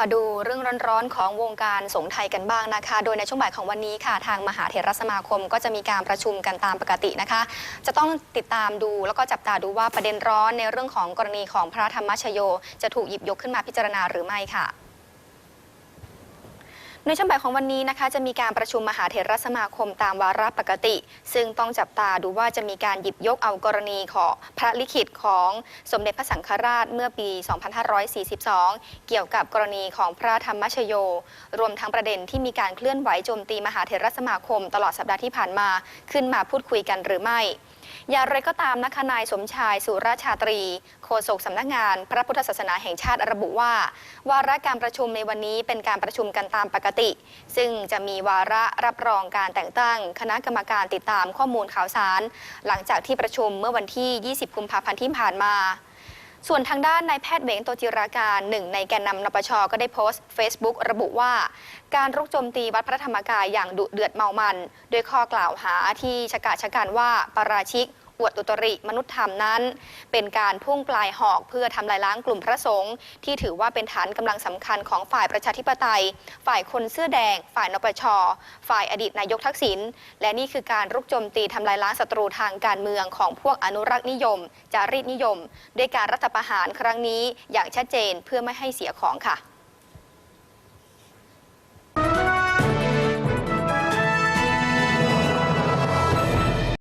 มาดูเรื่องร้อนๆของวงการสงฆ์ไทยกันบ้างนะคะ โดยในช่วงบ่ายของวันนี้ค่ะ ทางมหาเถรสมาคมก็จะมีการประชุมกันตามปกตินะคะ จะต้องติดตามดูแล้วก็จับตาดูว่าประเด็นร้อนในเรื่องของกรณีของพระธรรมชโย จะถูกหยิบยกขึ้นมาพิจารณาหรือไม่ค่ะ ในช่วงบ่ายของวันนี้นะคะจะมีการประชุมมหาเถรสมาคมตามวาระปกติ ซึ่งต้องจับตาดูว่าจะมีการหยิบยกเอากรณีของพระลิขิตของสมเด็จพระสังฆราชเมื่อปี 2542 เกี่ยวกับกรณีของพระธรรมชโย รวมทั้งประเด็นที่มีการเคลื่อนไหวโจมตีมหาเถรสมาคม ตลอดสัปดาห์ที่ผ่านมาขึ้นมาพูดคุยกันหรือไม่ อย่างไรก็ตามนะคะนายสมชายสุราชาตรี โฆษกสำนักงานพระพุทธศาสนาแห่งชาติระบุว่า วาระการประชุมในวันนี้เป็นการประชุมกันตามปกติ ซึ่งจะมีวาระรับรองการแต่งตั้ง คณะกรรมการติดตามข้อมูลข่าวสาร หลังจากที่ประชุมเมื่อวันที่ 20 กุมภาพันธ์ที่ผ่านมา ส่วนทางด้านนายแพทย์เบงโตจิราการหนึ่งในแกนนำนปชก็ได้โพสต์ Facebook ระบุว่า การรุกโจมตีวัดพระธรรมกายอย่างดุเดือดเมามันด้วยข้อกล่าวหาที่ชะกาชะกันว่าปาราชิก อวดอุตริมนุษยธรรมนั้น เป็นการพุ่งปลายหอกเพื่อทำลายล้างกลุ่มพระสงฆ์ที่ถือว่าเป็นฐานกำลังสำคัญของฝ่ายประชาธิปไตย ฝ่ายคนเสื้อแดง ฝ่ายนปช ฝ่ายอดีตนายกทักษิณและนี่คือการรุกโจมตีทำลายล้างศัตรูทางการเมืองของพวกอนุรักษ์นิยม จารีตนิยม ด้วยการรัฐประหารครั้งนี้อย่างชัดเจนเพื่อไม่ให้เสียของค่ะ